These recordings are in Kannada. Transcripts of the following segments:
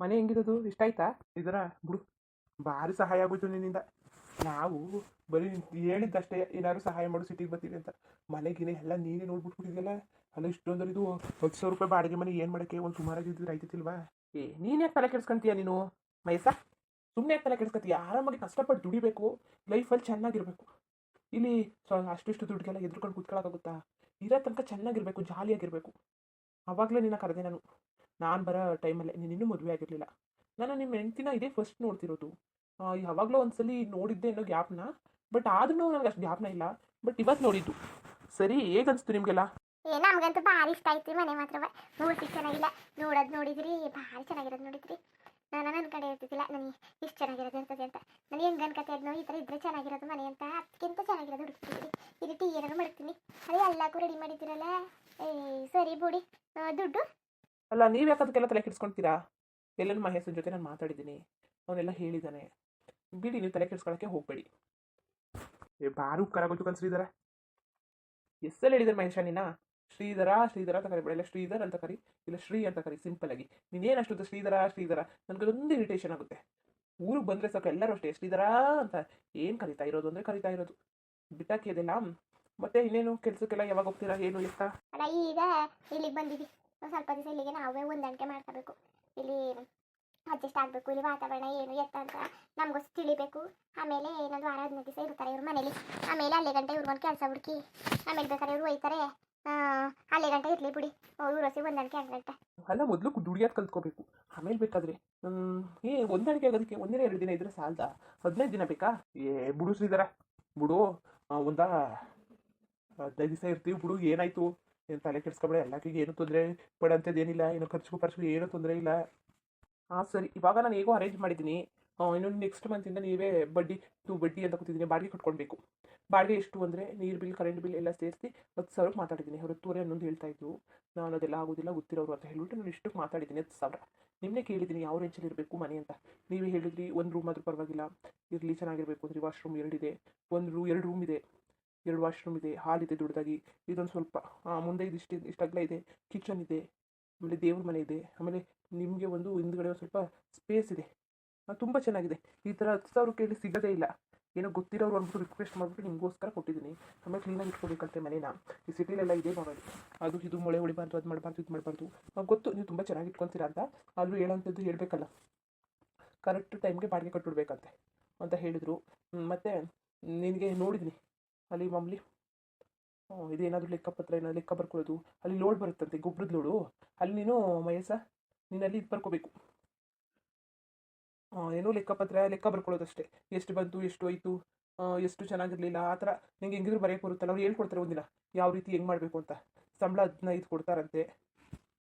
ಮನೆ ಹೆಂಗಿರೋದು ಇಷ್ಟ ಆಯ್ತಾ ಇದರ ಬಿಡು. ಭಾರಿ ಸಹಾಯ ಆಗೋಯ್ತು ನಿನ್ನಿಂದ. ನಾವು ಬರೀ ಹೇಳಿದ್ದಷ್ಟೇ ಏನಾದ್ರು ಸಹಾಯ ಮಾಡು ಸಿಟಿಗೆ ಬರ್ತೀವಿ ಅಂತ. ಮನೆಗಿನ ಎಲ್ಲ ನೀನೇ ನೋಡ್ಬಿಟ್ಬಿಟ್ಟಿದ್ಯಲ್ಲ? ಅಲ್ಲ ಇಷ್ಟೊಂದ್ರೆ ಇದು ಹತ್ತು ಸಾವಿರ ರೂಪಾಯಿ ಬಾಡಿಗೆ ಮನೆ ಏನು ಮಾಡೋಕ್ಕೆ? ಒಂದು ಸುಮಾರಾಗಿದ್ದು ಆಯ್ತಿಲ್ವಾ ಏ ನೀನು ಯಾಕೆ ತಲೆ ಕೆಡ್ಸ್ಕೊಂತೀಯ ನೀನು? ಮೈಸಾ ಸುಮ್ಮನೆ ಯಾಕೆ ತಲೆ ಕೆಡ್ಸ್ಕೊತೀಯ? ಆರಾಮಾಗಿ ಕಷ್ಟಪಟ್ಟು ದುಡಿಬೇಕು. ಲೈಫಲ್ಲಿ ಚೆನ್ನಾಗಿರಬೇಕು. ಇಲ್ಲಿ ಸೊ ಅಷ್ಟಿಷ್ಟು ದುಡ್ಡಿಗೆಲ್ಲ ಎದ್ರುಕೊಂಡು ಕೂತ್ಕೊಳ್ಳೋಕ್ಕಾಗುತ್ತಾ ಇರೋ ತನಕ ಚೆನ್ನಾಗಿರ್ಬೇಕು ಜಾಲಿಯಾಗಿರಬೇಕು. ಅವಾಗಲೇ ನಿನ್ನ ಕರೆದೆ ನಾನು. ನಾನು ಬರೋ ಟೈಮಲ್ಲೇ, ನೀನು ಇನ್ನೂ ಮದುವೆ ಆಗಿರಲಿಲ್ಲ. ನಾನು ನಿಮ್ಮ ಹೆಂಡ್ತಿನ ಇದೇ ಫಸ್ಟ್ ನೋಡ್ತಿರೋದು. ಯಾವಾಗಲೂ ಒಂದ್ಸಲಿ ನೋಡಿದ್ದೆ ಅನ್ನೋ ಗ್ಯಾಪ್ನ ಬಟ್ ಆದ್ರೂ ನನಗೆ ಅಷ್ಟು ಗ್ಯಾಪ್ನ ಇಲ್ಲ ಬಟ್ ಇವತ್ತು ನೋಡಿದ್ದು. ಸರಿ, ಹೇಗನ್ಸ್ತು ನಿಮಗೆಲ್ಲ? ನಮ್ಗಂತೂ ಭಾರಿ ಇಷ್ಟ ಆಯ್ತು ಮನೆ ಮಾತ್ರ. ಮೂರ್ತಿ ಚೆನ್ನಾಗಿಲ್ಲ. ನೋಡೋದು ನೋಡಿದ್ರಿ, ಭಾರಿ ಚೆನ್ನಾಗಿರೋದು ನೋಡಿದ್ರಿ. ನಾನು ನನ್ನ ಕಡೆ ಇರ್ತಿದ್ದಿಲ್ಲ, ನನಗೆ ಇಷ್ಟು ಚೆನ್ನಾಗಿರೋದು ಇರ್ತದೆ ಅಂತ. ನಾನು ಹೆಂಗೆ ಅನ್ಕತೆ ಇದ್ನೋ ಈ ಥರ ಇದ್ರೆ ಚೆನ್ನಾಗಿರೋದು ಮನೆ ಅಂತ. ಅದಕ್ಕಿಂತ ಚೆನ್ನಾಗಿರೋದು ಹುಡುಕ್ತಿದ್ರಿ. ಈ ರೀತಿ ಏನಾದ್ರು ಮಾಡ್ತೀನಿ. ಅದೇ ಎಲ್ಲಕ್ಕೂ ರೆಡಿ ಮಾಡಿದ್ದೀರಲ್ಲ? ಏ, ಸರಿ, ಬಿಡಿ. ದುಡ್ಡು? ಅಲ್ಲ ನೀವು ಯಾಕೆ ಅದಕ್ಕೆಲ್ಲ ತಲೆ ಕೆಡಿಸ್ಕೊಳ್ತೀರಾ ಎಲ್ಲನೂ ಮಹೇಶನ ಜೊತೆ ನಾನು ಮಾತಾಡಿದ್ದೀನಿ. ಅವನೆಲ್ಲ ಹೇಳಿದ್ದಾನೆ ಬಿಡಿ ನೀವು ತಲೆ ಕೆಡಿಸ್ಕೊಳಕ್ಕೆ ಹೋಗಬೇಡಿ. ಏ ಬಾರು ಉಪ್ಕಾರಾಗೋಯ್ತು ಕನ್ ಶ್ರೀಧರ. ಎಸ್ಸಲ್ಲಿ ಹೇಳಿದಾರೆ ಮಹೇಶ ನೀನ? ಶ್ರೀಧರ ಶ್ರೀಧರ ಅಂತ ಕರಿಬೇಡ ಇಲ್ಲ ಶ್ರೀಧರ್ ಅಂತ ಕರಿ ಇಲ್ಲ ಶ್ರೀ ಅಂತ ಕರಿ ಸಿಂಪಲ್ ಆಗಿ. ನೀನೇನು ಅಷ್ಟು ಶ್ರೀಧರ ಶ್ರೀಧರ? ನನಗದೊಂದು ಇರಿಟೇಷನ್ ಆಗುತ್ತೆ. ಊರಿಗೆ ಬಂದರೆ ಸಾಕು ಎಲ್ಲರೂ ಅಷ್ಟೇ ಶ್ರೀಧರ ಅಂತ ಏನು ಕರಿತಾ ಇರೋದು ಅಂದರೆ ಕರಿತಾ ಇರೋದು. ಬಿಟ್ಟಾಕಿ ಅದೆಲ್ಲ. ಮತ್ತೆ ಇನ್ನೇನು ಕೆಲಸಕ್ಕೆಲ್ಲ ಯಾವಾಗ ಹೋಗ್ತೀರಾ ಏನು ಎತ್ತ? ಈಗ ಇಲ್ಲಿಗೆ ಬಂದಿದ್ದೀವಿ ಸ್ವಲ್ಪ ದಿವಸ ಇಲ್ಲಿಗೆ ನಾವೇ ಹೊಂದಾಣಿಕೆ ಮಾಡ್ಕೋಬೇಕು. ಇಲ್ಲಿ ಅಡ್ಜಸ್ಟ್ ಆಗಬೇಕು, ಇಲ್ಲಿ ವಾತಾವರಣ ಏನು, ಎತ್ತ ಅಂತ ನಮಗೂ ತಿಳಿಬೇಕು. ಆಮೇಲೆ ಇನ್ನೊಂದು ವಾರ ಹದಿನೈದು ದಿವಸ ಇರ್ತಾರೆ ಇವ್ರ ಮನೇಲಿ. ಆಮೇಲೆ ಅಲ್ಲೇ ಗಂಟೆ ಇವ್ರಿಗೊಂದು ಕೆಲಸ ಹುಡುಕಿ, ಆಮೇಲೆ ಬೇಕಾದ್ರೆ ಇವ್ರು ಒಯ್ತಾರೆ. ಅಲ್ಲೇ ಗಂಟೆ ಇರಲಿ ಬಿಡಿ. ಊರಸಿ ಹೊಸಿ ಹೊಂದಾಣಿಕೆ ಆಗಂಟ ಅಲ್ಲ, ಮೊದಲು ದುಡಿಯೋದು ಕಲ್ತ್ಕೋಬೇಕು. ಆಮೇಲೆ ಬೇಕಾದ್ರೆ ಏ ಹೊಂದಾಣಿಕೆ ಆಗೋದಕ್ಕೆ ಒಂದಿನ ಎರಡು ದಿನ ಇದ್ರೆ ಸಾಲ್ದ? ಹದಿನೈದು ದಿನ ಬೇಕಾ? ಏ, ಬಿಡು ಶ್ರೀಧರ. ಬಿಡು ಒಂದ, ಹದಿನೈದು ದಿವಸ ಇರ್ತೀವಿ ಬಿಡು, ಏನಾಯ್ತು? ಏನು ತಲೆ ಕೆಡ್ಸ್ಕೊಬೇಡ ಎಲ್ಲಕ್ಕಿಗೆ ಏನು ತೊಂದರೆ ಪಡಂಥದ್ದು ಏನಿಲ್ಲ, ಏನು ಖರ್ಚು ಖರ್ಚು ಏನೂ ತೊಂದರೆ ಇಲ್ಲ. ಹಾಂ, ಸರಿ. ಇವಾಗ ನಾನು ಹೇಗೋ ಅರೇಂಜ್ ಮಾಡಿದ್ದೀನಿ. ಇನ್ನೊಂದು ನೆಕ್ಸ್ಟ್ ಮಂತಿಂದ ನೀವೇ ಬಡ್ಡಿ ಟು ಬಡ್ಡಿ ಅಂತ ಕೂತಿದ್ದೀನಿ, ಬಾಡಿಗೆ ಕಟ್ಕೊಳ್ಬೇಕು. ಬಾಡಿಗೆ ಎಷ್ಟು ಅಂದರೆ ನೀರು ಬಿಲ್ ಕರೆಂಟ್ ಬಿಲ್ ಎಲ್ಲ ಸೇರಿಸಿ ಹತ್ತು ಸಾವಿರಕ್ಕೆ ಮಾತಾಡಿದ್ದೀನಿ. ಹೊರತೂರೆ ಹನ್ನೊಂದು ಹೇಳ್ತಾ ಇದ್ರು. ನಾನು ಅದೆಲ್ಲ ಆಗೋದಿಲ್ಲ, ಗೊತ್ತಿರೋರು ಅಂತ ಹೇಳಿಬಿಟ್ಟು ನಾನು ಇಷ್ಟು ಮಾತಾಡಿದ್ದೀನಿ, ಹತ್ತು ಸಾವಿರ. ನಿಮ್ಮನ್ನೇ ಕೇಳಿದ್ದೀನಿ, ಯಾವ ರೇಂಜಲ್ಲಿ ಇರಬೇಕು ಮನೆ ಅಂತ. ನೀವೇ ಹೇಳಿದ್ರಿ, ಒಂದು ರೂಮ್ ಆದರೂ ಪರವಾಗಿಲ್ಲ. ಇರಲಿ, ಚೆನ್ನಾಗಿರಬೇಕು. ಅಂದರೆ ವಾಶ್ರೂಮ್ ಎರಡಿದೆ. ಒಂದು ರೂ ಎರಡು ರೂಮ್ ಇದೆ. ಎರಡು ವಾಶ್ರೂಮ್ ಇದೆ ಹಾಲ್ ಇದೆ ದೊಡ್ಡದಾಗಿ. ಇದೊಂದು ಸ್ವಲ್ಪ ಮುಂದೆ ಇದಿಷ್ಟು ಇಷ್ಟಗ್ಲ ಇದೆ ಕಿಚನ್ ಇದೆ, ಆಮೇಲೆ ದೇವ್ರ ಮನೆ ಇದೆ, ಆಮೇಲೆ ನಿಮಗೆ ಒಂದು ಹಿಂದ್ಗಡೆ ಒಂದು ಸ್ವಲ್ಪ ಸ್ಪೇಸ್ ಇದೆ. ತುಂಬ ಚೆನ್ನಾಗಿದೆ. ಈ ಥರ ಹತ್ತು ಸಾವಿರ ಕೇಳಿ ಸಿಗೋದೇ ಇಲ್ಲ. ಏನೋ ಗೊತ್ತಿರೋರು ಅಂದ್ಬಿಟ್ಟು ರಿಕ್ವೆಸ್ಟ್ ಮಾಡಿಬಿಟ್ಟು ನಿಮಗೋಸ್ಕರ ಕೊಟ್ಟಿದ್ದೀನಿ. ಆಮೇಲೆ ಕ್ಲೀನಾಗಿ ಇಟ್ಕೋಬೇಕಂತೆ ಮನೇನ. ಈ ಸಿಟಿಲೆಲ್ಲ ಇದೆ ಮಾಡೋದು ಅದು, ಇದು ಮೊಳೆ ಹೊಡಿಬಾರ್ದು ಅದು ಮಾಡಬಾರ್ದು, ಇದು ಮಾಡಬಾರ್ದು. ಗೊತ್ತು, ನೀವು ತುಂಬ ಚೆನ್ನಾಗಿ ಇಟ್ಕೊತೀರಾ ಅಂತ. ಆದರೂ ಹೇಳೋಂಥದ್ದು ಹೇಳಬೇಕಲ್ಲ. ಕರೆಕ್ಟ್ ಟೈಮ್ಗೆ ಬಾಡಿಗೆ ಕಟ್ಟಿಬಿಡ್ಬೇಕಂತೆ ಅಂತ ಹೇಳಿದರು. ಮತ್ತು ನಿನಗೆ ನೋಡಿದ್ದೀನಿ. ಅಲ್ಲಿ ಮಾಮೂಲಿ ಇದೇನಾದರೂ ಇದೇನಾದರೂ ಲೆಕ್ಕಪತ್ರ ಏನಾದ್ರು ಲೆಕ್ಕ ಬರ್ಕೊಳ್ಳೋದು ಅಲ್ಲಿ ಲೋಡ್ ಬರುತ್ತಂತೆ ಗೊಬ್ಬರದ ಲೋಡು ಅಲ್ಲಿ ನೀನು ಮಯಸ ನೀನು ಅಲ್ಲಿ ಇದು ಬರ್ಕೋಬೇಕು. ಏನೋ ಲೆಕ್ಕಪತ್ರ ಲೆಕ್ಕ ಬರ್ಕೊಳ್ಳೋದಷ್ಟೇ. ಎಷ್ಟು ಬಂತು ಎಷ್ಟು ಹೋಯ್ತು ಎಷ್ಟು ಚೆನ್ನಾಗಿರಲಿಲ್ಲ ಆ ಥರ ನಿಂಗೆ ಹೆಂಗಿದ್ರು ಬರೆಯೋಕೆ ಬರುತ್ತಲ್ಲ ಅವ್ರು ಹೇಳ್ಕೊಡ್ತಾರೆ ಒಂದಿನ ಯಾವ ರೀತಿ ಹೆಂಗೆ ಮಾಡಬೇಕು ಅಂತ. ಸಂಬಳ ಹದಿನೈದು ಕೊಡ್ತಾರಂತೆ.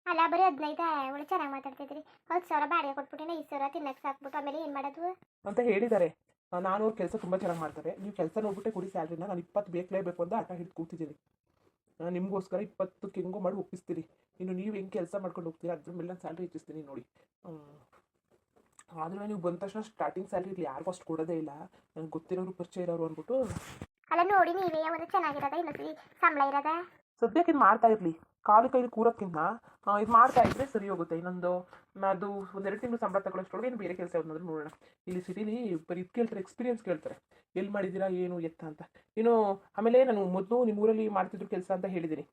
ಅಲ್ಲ ಬರೀ ಹದಿನೈದು ಒಳ್ಳೆ ಚೆನ್ನಾಗಿ ಮಾತಾಡ್ತಿದ್ರಿ ಹತ್ತು ಸಾವಿರ ಬಾಡಿಗೆ ಕೊಟ್ಬಿಟ್ಟಿನ ಈ ಸಾವಿರ ತಿನ್ನಕ್ಕೆ ಸಾಕ್ಬಿಟ್ಟು ಆಮೇಲೆ ಏನು ಮಾಡೋದು? ಅಂತ ಹೇಳಿದ್ದಾರೆ. ನಾನು ಅವ್ರ ಕೆಲಸ ತುಂಬ ಚೆನ್ನಾಗಿ ಮಾಡ್ತಾರೆ. ನೀವು ಕೆಲಸ ನೋಡ್ಬಿಟ್ಟೆ ಕೊಡಿ ಸ್ಯಾಲ್ರಿನ ನಾನು ಇಪ್ಪತ್ತು ಬೇಕಲೇಬೇಕು ಅಂತ ಆಟ ಹಿಡಿದು ಕೂತಿದ್ದೀನಿ. ನಾನು ನಿಮಗೋಸ್ಕರ ಇಪ್ಪತ್ತಕ್ಕೆ ಹೆಂಗೋ ಮಾಡಿ ಒಪ್ಪಿಸ್ತೀನಿ. ಇನ್ನು ನೀವು ಹೆಂಗೆ ಕೆಲಸ ಮಾಡ್ಕೊಂಡು ಹೋಗ್ತೀರಾ ಅದ್ರ ಮೇಲೆ ನಾನು ಸ್ಯಾಲ್ರಿ ಹೆಚ್ಚಿಸ್ತೀನಿ ನೋಡಿ. ಆದರೂ ನೀವು ಬಂದ ತಕ್ಷಣ ಸ್ಟಾರ್ಟಿಂಗ್ ಸ್ಯಾಲ್ರಿ ಇಲ್ಲಿ ಯಾರಿಗೂ ಅಷ್ಟು ಕೊಡೋದೇ ಇಲ್ಲ. ನನಗೆ ಗೊತ್ತಿರೋರು ಪರಿಚಯ ಇರೋರು ಅಂದ್ಬಿಟ್ಟು ಅಲ್ಲ ನೋಡಿ ನೀವೇ ಒಂದು ಚೆನ್ನಾಗಿರೋದ ಇಲ್ಲ ಸಂಬಳ ಇರೋದ? ಸದ್ಯಕ್ಕೆ ಇದು ಮಾಡ್ತಾ ಇರಲಿ. ಕಾಲು ಕೈಲಿ ಕೂರೋಕ್ಕಿಂತ ಇದು ಮಾಡ್ತಾ ಇದ್ರೆ ಸರಿ ಹೋಗುತ್ತೆ. ಇನ್ನೊಂದು ಅದು ಒಂದೆರಡು ತಿಂಗಳು ಸಂಬಳ ತಗೊಳ್ಳೋಷ್ಟೊಳಗೆ ಏನು ಬೇರೆ ಕೆಲಸ ಯಾವ್ದಾದ್ರು ನೋಡೋಣ. ಇಲ್ಲಿ ಸಿಟಿಲಿ ಬರೀ ಇದು ಕೇಳ್ತಾರೆ ಎಕ್ಸ್ಪೀರಿಯನ್ಸ್ ಕೇಳ್ತಾರೆ. ಎಲ್ಲಿ ಮಾಡಿದ್ದೀರಾ, ಏನು, ಎತ್ತ ಅಂತ. ಏನು ಆಮೇಲೆ ನಾನು ಮೊದಲು ನಿಮ್ಮ ಊರಲ್ಲಿ ಮಾಡ್ತಿದ್ರು ಕೆಲಸ ಅಂತ ಹೇಳಿದ್ದೀನಿ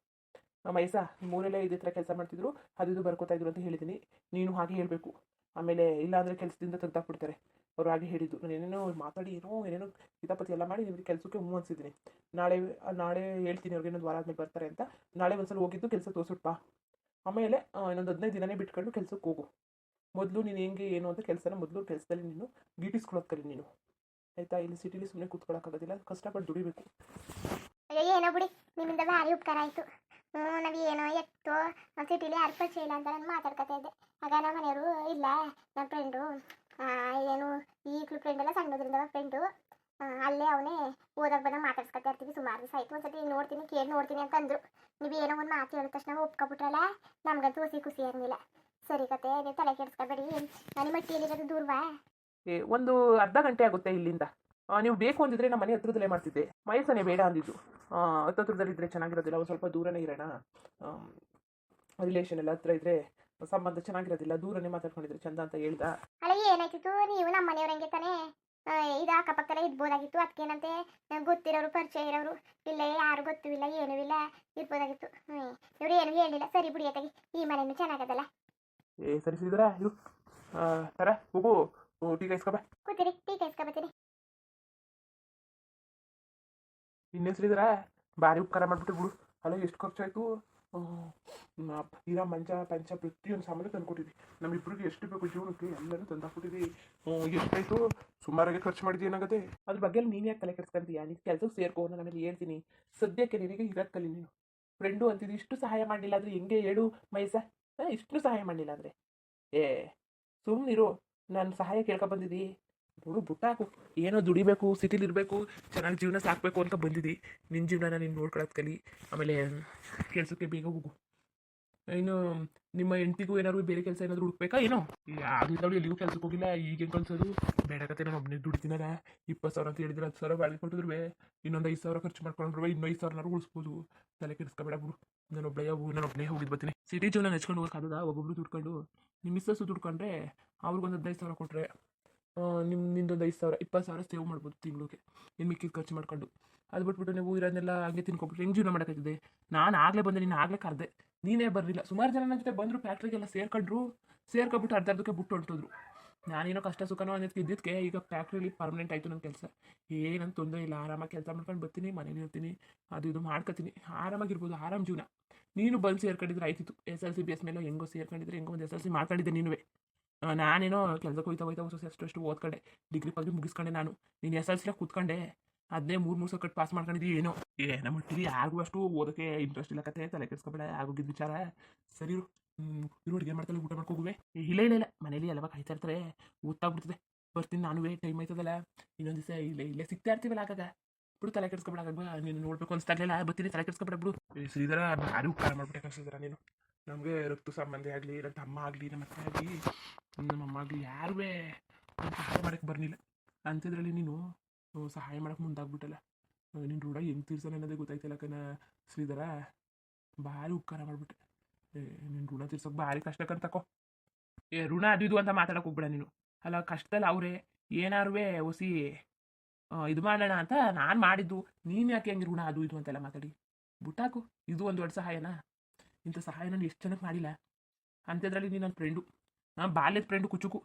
ಮೈಸ ನಿಮ್ಮ ಊರಲ್ಲೇ ಇದೇ ಥರ ಕೆಲಸ ಮಾಡ್ತಿದ್ರು, ಅದು ಇದು ಬರ್ಕೋತಾ ಇದ್ರು ಅಂತ ಹೇಳಿದ್ದೀನಿ ನೀನು ಹಾಗೆ ಹೇಳಬೇಕು. ಆಮೇಲೆ ಇಲ್ಲಾಂದರೆ ಕೆಲಸದಿಂದ ತೆಗ್ದಾಕ್ಬಿಡ್ತಾರೆ. ಹಾಗೆ ಹೇಳಿದ್ದು. ನಾನು ಏನೇನೋ ಮಾತಾಡಿ, ಏನೋ, ಏನೇನೋ ಕಿತಾಪತಿ ಎಲ್ಲ ಮಾಡಿ ನಿಮಗೆ ಕೆಲಸಕ್ಕೆ ಹ್ಞೂ ಅನ್ಸಿದ್ದೀನಿ. ನಾಳೆ ನಾಳೆ ಹೇಳ್ತೀನಿ ಅವ್ರಿಗೆ ಇನ್ನೊಂದು ವಾರ ಆದ್ಮೇಲೆ ಬರ್ತಾರೆ ಅಂತ. ನಾಳೆ ಒಂದ್ಸಲ ಹೋಗಿದ್ದು ಕೆಲಸ ತೋರಿಸ್ಬಿಟ್ಟು ಬಾ ಆಮೇಲೆ ಇನ್ನೊಂದು ಹದಿನೈದು ದಿನನೇ ಬಿಟ್ಕೊಂಡು ಕೆಲ್ಸಕ್ಕೆ ಹೋಗು. ಮೊದಲು ನೀನು ಹೆಂಗೆ, ಏನು ಅಂತ ಕೆಲಸನ ಮೊದಲು ಕೆಲಸದಲ್ಲಿ ನೀನು ಗೀಟಿಸ್ಕೊಳ್ಳೋದು ಕಲಿ ನೀನು. ಆಯಿತಾ? ಇಲ್ಲಿ ಸಿಟಿಲಿ ಸುಮ್ಮನೆ ಕೂತ್ಕೊಳ್ಳೋಕ್ಕಾಗೋದಿಲ್ಲ ಕಷ್ಟಪಟ್ಟು ದುಡಿಬೇಕು. ಅಯ್ಯೋ, ಏನೋ ಬಿಡಿ. ನಿಮ್ಮಿಂದ ಭಾರಿ ಉಪಕಾರ ಆಯಿತು. ಹ್ಞೂ ನಾವು ಏನೋ ಎತ್ತೋ ನಮ್ಮ ಸಿಟಿಲಿ ಅರ್ಪಿಸಿಲ್ಲ ಅಂತ ನಾನು ಮಾತಾಡ್ಕೊತಾ ಇದ್ದೆ. ಆಗ ನಮ್ಮ ಮನೆಯವರು, ಇಲ್ಲ ನನ್ನ ಫ್ರೆಂಡು ಏನು ಈಗಲೂ ಫ್ರೆಂಡ್ ಎಲ್ಲ ಸಣ್ಣದ್ರಿಂದ ಫ್ರೆಂಡು ಅಲ್ಲೇ ಅವನೇ ಓದಕ್ಕೆ ಬಂದಾಗ ಮಾತಾಡ್ಸ್ಕೊತಾ ಇರ್ತೀವಿ. ಸುಮಾರು ದಿವಸ ಆಯಿತು. ಒಂದ್ಸತಿ ನೋಡ್ತೀನಿ ಕೇಳಿ ನೋಡ್ತೀನಿ ಅಂತ ಅಂದರು ನೀವು ಏನೋ ಒಂದು ಮಾತು ಹೇಳಿದ ತಕ್ಷಣ ಒಪ್ಕೊಬಿಟ್ರಲ್ಲ ನಮ್ಗಂತೂ ಹಸಿ ಖುಷಿ ಇರಲಿಲ್ಲ ಸರಿ ಕತೆ ನೀವು ತಲೆ ಕೆಡಿಸ್ಕೊಬೇಡಿ. ನಿಮ್ಮ ಮಟ್ಟಿಯಲ್ಲಿರೋದು ದೂರ್ವಾ? ಒಂದು ಅರ್ಧ ಗಂಟೆ ಆಗುತ್ತೆ ಇಲ್ಲಿಂದ. ನೀವು ಬೇಕು ಅಂದಿದ್ರೆ ನಮ್ಮ ಮನೆ ಹತ್ರದಲ್ಲೇ ಮಾಡ್ತಿದ್ದೆ. ಮಯಸ್ಸನೇ ಬೇಡ ಅಂದಿದ್ದು. ಆ, ಹತ್ತತ್ರದಲ್ಲಿ ಇದ್ದರೆ ಚೆನ್ನಾಗಿರೋದಿಲ್ಲ. ಒಂದು ಸ್ವಲ್ಪ ದೂರನೇ ಇರೋಣ. ರಿಲೇಷನ್ ಎಲ್ಲ ಹತ್ರ ಇದ್ದರೆ ಸಂಬಂಧ ಚೆನ್ನಾಗಿರೋದಿಲ್ಲ ದೂರನೇ ಮಾತಾಡ್ಕೊಂಡಿದ್ರು ಚಂದ ಅಂತ ಹೇಳ್ದ. ಅಲ್ಲ ಏನಾಯ್ತಿತ್ತು? ನೀವು ನಮ್ಮ ಮನೆಯವ್ರಂಗೆ ತಾನೇ? ಇದು ಅಕ್ಕಪಕ್ಕದಲ್ಲೇ ಇದ್ಬೋದಾಗಿತ್ತು ಅದಕ್ಕೇನಂತೆ ಗೊತ್ತಿರೋರು ಪರಿಚಯ ಇರೋರು ಇಲ್ಲ ಯಾರು ಗೊತ್ತೂ ಇಲ್ಲ ಏನೂ ಇಲ್ಲ ಇರ್ಬೋದಾಗಿತ್ತು. ಹ್ಞೂ ಇವ್ರು ಏನೂ ಹೇಳಿಲ್ಲ. ಸರಿ ಬಿಡಿ ಅತ್ತಾಗಿ ಈ ಮನೆಯೂ ಚೆನ್ನಾಗದಲ್ಲ. ಏ ಸರಿ ಸಿದ್ರ ಇದು ತರ ಹೋಗು. ಟೀ ಕಾಯಿಸ್ಕೊಬ ಕೂತಿರಿ ಟೀ ಕಾಯಿಸ್ಕೊಬತ್ತೀನಿ ಇನ್ನೇನು ಶ್ರೀಧರ? ಭಾರಿ ಉಪಕಾರ ಮಾಡ್ಬಿಟ್ಟು ಬಿಡು. ಅಲ್ಲ ಎಷ್ಟು ಖರ್ಚಾಯ್ತು? ತೀರಾ ಮಂಜ ಪಂಚ ಪ್ರತಿಯೊಂದು ಸಾಮಾನು ತಂದ್ಕೊಟ್ಟಿದ್ವಿ. ನಮ್ಮಿಬ್ರಿಗೆ ಎಷ್ಟು ಬೇಕು ಜೀವನಕ್ಕೆ ಎಲ್ಲನೂ ತಂದಾಕ್ಬಿಟ್ಟಿದ್ವಿ ಎಷ್ಟಾಯ್ತು? ಸುಮಾರಾಗಿ ಖರ್ಚು ಮಾಡಿದ್ವಿ ಏನಾಗತ್ತೆ ಅದ್ರ ಬಗ್ಗೆ ನೀನೇ ಯಾಕೆ ತಲೆ ಕೆಡ್ಸ್ಕೊಂತೀಯ ನೀನು ಕೆಲಸಕ್ಕೆ ಸೇರ್ಕೋ, ನಾನು ಹೇಳ್ತೀನಿ. ಸದ್ಯಕ್ಕೆ ನಿನಗೆ ಇರೋದು ಕಲಿ ನೀನು. ಫ್ರೆಂಡು ಅಂತಿದ್ದು ಇಷ್ಟು ಸಹಾಯ ಮಾಡಲಿಲ್ಲ ಅಂದರೆ ಹೆಂಗೆ ಹೇಳು ಮೈಸ? ಇಷ್ಟು ಸಹಾಯ ಮಾಡಲಿಲ್ಲ ಅಂದರೆ. ಏ ಸುಮ್ಮನಿರು ನಾನು ಸಹಾಯ ಕೇಳ್ಕೊ ಬಂದಿದ್ದಿ. ಬಿಡು ಬುಟ್ಟಾಕು ಏನೋ ದುಡಿಬೇಕು, ಸಿಟಿಲಿ ಇರಬೇಕು, ಚೆನ್ನಾಗಿ ಜೀವನ ಸಾಕಬೇಕು ಅಂತ ಬಂದಿದ್ದಿ. ನಿನ್ನ ಜೀವನನ ನೀನು ನೋಡ್ಕೊಳ್ಳೋದು ಕಲಿ. ಆಮೇಲೆ ಕೆಲಸಕ್ಕೆ ಬೇಗ ಹೋಗು. ಇನ್ನು ನಿಮ್ಮ ಹೆಂಡ್ತಿಗೂ ಏನಾದ್ರು ಬೇರೆ ಕೆಲಸ ಏನಾದರೂ ಹುಡುಕ್ಬೇಕಾ, ಏನೋ? ಆಗಿದ್ದವಳು ಎಲ್ಲಿಗೂ ಕೆಲಸಕ್ಕೆ ಹೋಗಿಲ್ಲ ಈಗ ಕಳ್ಸೋದು? ಬೇಡಕತ್ತೆ ನಾನು ಒಬ್ಬನೇ ದುಡಿತೀನಲ್ಲ. ಇಪ್ಪತ್ತು ಸಾವಿರ ಅಂತ ಹೇಳಿದ್ರೆ ಹತ್ತು ಸಾವಿರ ಬಾಡಿಗೆ ಕೊಟ್ಟಿದ್ರು ಇನ್ನೊಂದು ಐದು ಸಾವಿರ ಖರ್ಚು ಮಾಡ್ಕೊಂಡ್ರು ಇನ್ನೂ ಐದು ಸಾವಿರನಾರು ಉಳಿಸ್ಬೋದು. ತಲೆ ಕೆಡಿಸ್ಕೊಬೇಡ ಬಿಡು ನಾನು ಒಬ್ಬಳೇ ನಾನು ಒಬ್ಬನೇ ಹೋಗಿದ್ದು ಬರ್ತೀನಿ. ಸಿಟಿ ಜೀವನ ನೆಚ್ಕೊಂಡು ಹೋಗೋಕ್ಕಾಗದ ಒಬ್ಬೊಬ್ರು ದುಡ್ಕೊಂಡು. ನಿಮ್ಮ ಮಿಸ್ಸಸ್ಸು ದುಡ್ಕೊಂಡ್ರೆ, ಅವ್ರಿಗೊಂದು ಹದಿನೈದು ಸಾವಿರ ಕೊಟ್ಟರೆ ನಿಮ್ಮ ನಿಂದೊಂದು ಐದು ಸಾವಿರ ಇಪ್ಪತ್ತು ಸಾವಿರ ಸೇವ್ ಮಾಡ್ಬೋದು ತಿಂಗಳಿಗೆ. ಇನ್ನು ಮಿಕ್ಕಿದ ಖರ್ಚು ಮಾಡ್ಕೊಂಡು. ಅದು ಬಿಟ್ಬಿಟ್ಟು ನೀವು ಇರೋದನ್ನೆಲ್ಲ ಹಂಗೆ ತಿನ್ಕೊಬಿಟ್ಟು ಹೆಂಗೆ ಜೀವನ ಮಾಡೋಕ್ಕಾಗಿದೆ ನಾನು ಆಗಲೇ ಬಂದೆ, ನೀನು ಆಗಲೇ ಕರೆದೆ. ನೀನೇ ಬರಲಿಲ್ಲ. ಸುಮಾರು ಜನ ನನ್ನ ಜೊತೆ ಬಂದರು ಫ್ಯಾಕ್ಟ್ರಿಗೆಲ್ಲ ಸೇರ್ಕೊಂಡ್ರು. ಸೇರ್ಕೊಬಿಟ್ಟು ಅರ್ಧ ಅರ್ಧಕ್ಕೆ ಬಿಟ್ಟು ಹೊಂಟಿದ್ರು ನಾನೇನೋ ಕಷ್ಟ ಸುಖನೋ ಅನ್ನೋದಕ್ಕೆ ಇದ್ದಿದ್ದಕ್ಕೆ ಈಗ ಫ್ಯಾಕ್ಟ್ರಿಲಿ ಪರ್ಮನೆಂಟ್ ಆಯಿತು ನನ್ನ ಕೆಲಸ. ಏನಂತ ತೊಂದರೆ ಇಲ್ಲ. ಆರಾಮಾಗಿ ಕೆಲಸ ಮಾಡ್ಕೊಂಡು ಬರ್ತೀನಿ, ಮನೇಲಿ ಇರ್ತೀನಿ, ಅದು ಇದು ಮಾಡ್ಕೊತೀನಿ. ಆರಾಮಾಗಿರ್ಬೋದು, ಆರಾಮ ಜೀವನ. ನೀನು ಬಂದು ಸೇರ್ಕೊಂಡಿದ್ರೆ ಆಯ್ತಿತ್ತು. S L C, B S ಮೇಲೆ ಹೆಂಗೋ ಸೇರ್ಕೊಂಡಿದ್ರೆ, ಹೆಂಗೋ ಒಂದು ಎಸ್ ಎಲ್ ಸಿ ಮಾಡ್ಕೊಂಡಿದ್ದೆ ನೀನುವೆ. ನಾನೇನೋ ಕೆಲಸಕ್ಕೆ ಹೋಯ್ತಾ ಹೋಯ್ತಾ ಹೊಸ ಅಷ್ಟು ಅಷ್ಟು ಓದ್ಕೊಂಡೆ. ಡಿಗ್ರಿ ಪದವಿ ಮುಗಿಸ್ಕೊಂಡೆ ನಾನು. ನೀನು ಎಸ್ ಎಲ್ ಸಿನ ಕೂತ್ಕೊಂಡೆ. ಅದನ್ನೇ ಮೂರು ಮೂರು ಸಲ ಕಟ್ ಪಾಸ್ ಮಾಡ್ಕೊಂಡಿದ್ದೀನಿ ಏನೋ. ಏ, ನಮ್ಮ ಟಿವಿ ಆಗುವಷ್ಟು ಓದೋಕ್ಕೆ ಇಂಟ್ರೆಸ್ಟ್ ಇಲ್ಲ ಕತೆ ತಲೆ ಕೆಡಿಸ್ಕೊಬೇಡ ಆಗೋಗಿದ್ದ ವಿಚಾರ. ಸರಿ ಇರು. ಅಡುಗೆ ಮಾಡ್ತಾಳೆ ಊಟ ಮಾಡ್ಕೋಗುವೆ ಇಲ್ಲ ಇಲ್ಲ ಇಲ್ಲ. ಮನೇಲಿ ಎಲ್ಲವ ಕಾಯ್ತಾ ಇರ್ತಾರೆ. ಓದ್ತಾಗ್ಬಿಡ್ತದೆ. ಬರ್ತೀನಿ ನಾನು ಟೈಮ್ ಆಯ್ತದಲ್ಲ. ಇನ್ನೊಂದು ದಿವಸ ಇಲ್ಲೇ ಇಲ್ಲೇ ಸಿಗ್ತಾ ಇರ್ತೀವಲ್ಲ ಆಗಾಗ. ಬಿಡು, ತಲೆ ಕೆಡಿಸ್ಕೊಬೇಡ ಆಗ ನೀನು ನೋಡ್ಬೇಕು ಅನ್ಸ್ತಾಗ್ಲಿಲ್ಲ. ಬರ್ತೀನಿ, ತಲೆ ಕೆಡಿಸ್ಕೊಬೇಡ, ಬಿಡು. ಶ್ರೀಧರ ಯಾರು ಕಾಲ ಮಾಡ್ಬಿಟ್ಟೆ ಕಳಿಸಿದ್ರ ನೀನು. ನಮಗೆ ರಕ್ತ ಸಂಬಂಧಿ ಆಗಲಿ ನಮ್ಮ ತಮ್ಮ ಆಗಲಿ ನಮ್ಮ ಅತ್ತೆ ಆಗಲಿ. ನಮ್ಮ ಮಗ ಯಾರು ಸಹಾಯ ಮಾಡೋಕ್ಕೆ ಬರಲಿಲ್ಲ. ಅಂಥದ್ರಲ್ಲಿ ನೀನು ಸಹಾಯ ಮಾಡೋಕ್ಕೆ ಮುಂದಾಗ್ಬಿಟ್ಟಲ್ಲ. ನಿನ್ನ ಋಣ ಹೆಂಗೆ ತೀರ್ಸೋಣ ಅನ್ನೋದೇ ಗೊತ್ತಾಯ್ತಲ್ಲ ಕಣ ಶ್ರೀಧರ. ಭಾರಿ ಉಪಕಾರ ಮಾಡಿಬಿಟ್ಟೆ. ಏ ನಿನ್ನ ಋಣ ತೀರ್ಸೋಕೆ ಭಾರಿ ಕಷ್ಟ ತಕ್ಕೋ ಏ, ಋಣ ಅದು ಇದು ಅಂತ ಮಾತಾಡಕ್ಕೆ ಹೋಗ್ಬೇಡ ನೀನು. ಅಲ್ಲ ಕಷ್ಟದಲ್ಲಿ ಅವರೇ, ಏನಾರು ಹೊಸಿ ಇದು ಮಾಡೋಣ ಅಂತ ನಾನು ಮಾಡಿದ್ದು. ನೀನು ಯಾಕೆ ಹೆಂಗೆ ಋಣ ಅದು ಇದು ಅಂತೆಲ್ಲ ಮಾತಾಡಿ. ಬುಟ್ಟಾಕು. ಇದು ಒಂದು ದೊಡ್ಡ ಸಹಾಯನಾ? ಇಂಥ ಸಹಾಯ ನಾನು ಎಷ್ಟು ಜನಕ್ಕೆ ಮಾಡಿಲ್ಲ? ಅಂಥದ್ರಲ್ಲಿ ನೀನು ನನ್ನ ಫ್ರೆಂಡು ಹಾಂ ಬಾಲ್ಯದ ಫ್ರೆಂಡ್ ಕುಚುಕು.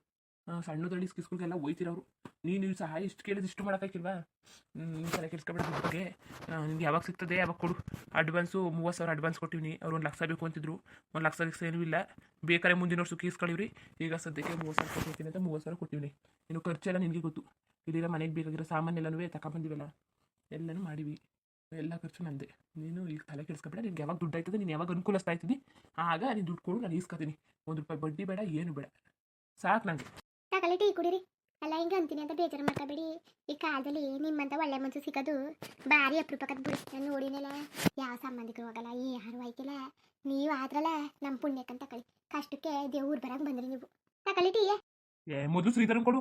ಸಣ್ಣದ್ರಲ್ಲಿ ಸ್ಕಿಸ್ಗಳಿಗೆಲ್ಲ ಹೋಯ್ತಿರೋರು ನೀನು ಸಹ ಇಷ್ಟು ಕೇಳಿದ್ರೆ ಇಷ್ಟು ಮಾಡೋಕ್ಕಾಗಿಲ್ವಾ ನೀನು ಸಲ ಕೆಡಿಸ್ಕೊಬೇಡ ಬಗ್ಗೆ. ನಿಮ್ಗೆ ಯಾವಾಗ ಸಿಗ್ತದೆ ಯಾವಾಗ ಕೊಡು. ಅಡ್ವಾನ್ಸು ಮೂವತ್ತು ಸಾವಿರ ಅಡ್ವಾನ್ಸ್ ಕೊಟ್ಟಿವ್ನಿ. ಅವ್ರು ಒಂದು ಲಕ್ಷ ಬೇಕು ಅಂತಿದ್ರು. ಒಂದು ಲಕ್ಷ ಗಿಕ್ಷ ಏನೂ ಇಲ್ಲ. ಬೇಕಾದ್ರೆ ಮುಂದಿನ ವರ್ಷ ಕೀಸ್ಕೊಳ್ಳಿವ್ರಿ ಈಗ ಸದ್ಯಕ್ಕೆ ಮೂವತ್ತು ಸಾವಿರ ಕೊಟ್ಟಿರ್ತೀನಿ ಅಂತ ಮೂವತ್ತು ಸಾವಿರ ಕೊಟ್ಟಿವ್ನಿ. ಇನ್ನು ಖರ್ಚೆಲ್ಲ ನಿನಗೆ ಗೊತ್ತು. ಇಲ್ಲಿರೋ ಮನೆಗೆ ಬೇಕಾಗಿರೋ ಸಾಮಾನೆಲ್ಲನೂ ತಗೊಂಬಂದಿವಲ್ಲ ಎಲ್ಲನೂ ಮಾಡಿವಿ. ಎಲ್ಲ ಖರ್ಚು ನಂದೆ. ನೀನು ಈಗ ತಲೆ ಕೆಡಿಸ್ಕೊಬೇಡ ನಿನ್ಗೆ ಯಾವಾಗ ದುಡ್ಡು ಆಯ್ತದೆ ನೀನು ಯಾವಾಗ ಅನುಕೂಲಿಸ್ತಾ ಇದ್ದೀನಿ ಆಗ ನೀನು ದುಡ್ಡು ಕೊಡು ನಾನು ಈಸ್ಕೊತೀನಿ. ಒಂದು ರೂಪಾಯಿ ಬಡ್ಡಿ ಬೇಡ ಏನು ಬೇಡ. ಸಾಕು ನನಗೆ ತಗೊಳ್ಳಿ ಟೀ ಕುಡೀರಿ. ಅಲ್ಲ ಹಿಂಗ ಅಂತೀನಿ ಅಂತ ಬೇಜಾರು ಮಾಡ್ಕೋಬೇಡಿ ಈ ಕಾಲದಲ್ಲಿ ನಿಮ್ಮಂತ ಒಳ್ಳೆ ಮನ್ಸು ಸಿಗೋದು ಭಾರಿ ಅಪರೂಪಕ್ಕದ ಬಿಡಿ. ನಾನು ನೋಡಿನಲ್ಲ ಯಾವ ಸಂಬಂಧಿಕರು ಹೋಗಲ್ಲ ಯಾರು ಆಯ್ತಿಲ್ಲ ನೀವು ಆದ್ರಲ್ಲ ನಮ್ಮ ಪುಣ್ಯಕ್ಕಂತ ಕಳಿ ಕಷ್ಟಕ್ಕೆ ದೇವ್ರು ಬರಂಗ್ ಬಂದ್ರಿ ನೀವು. ತಗೊಳ್ಳಿ ಟೀ. ಏ ಮೊದಲು ಶ್ರೀಧರನ್ ಕೊಡು.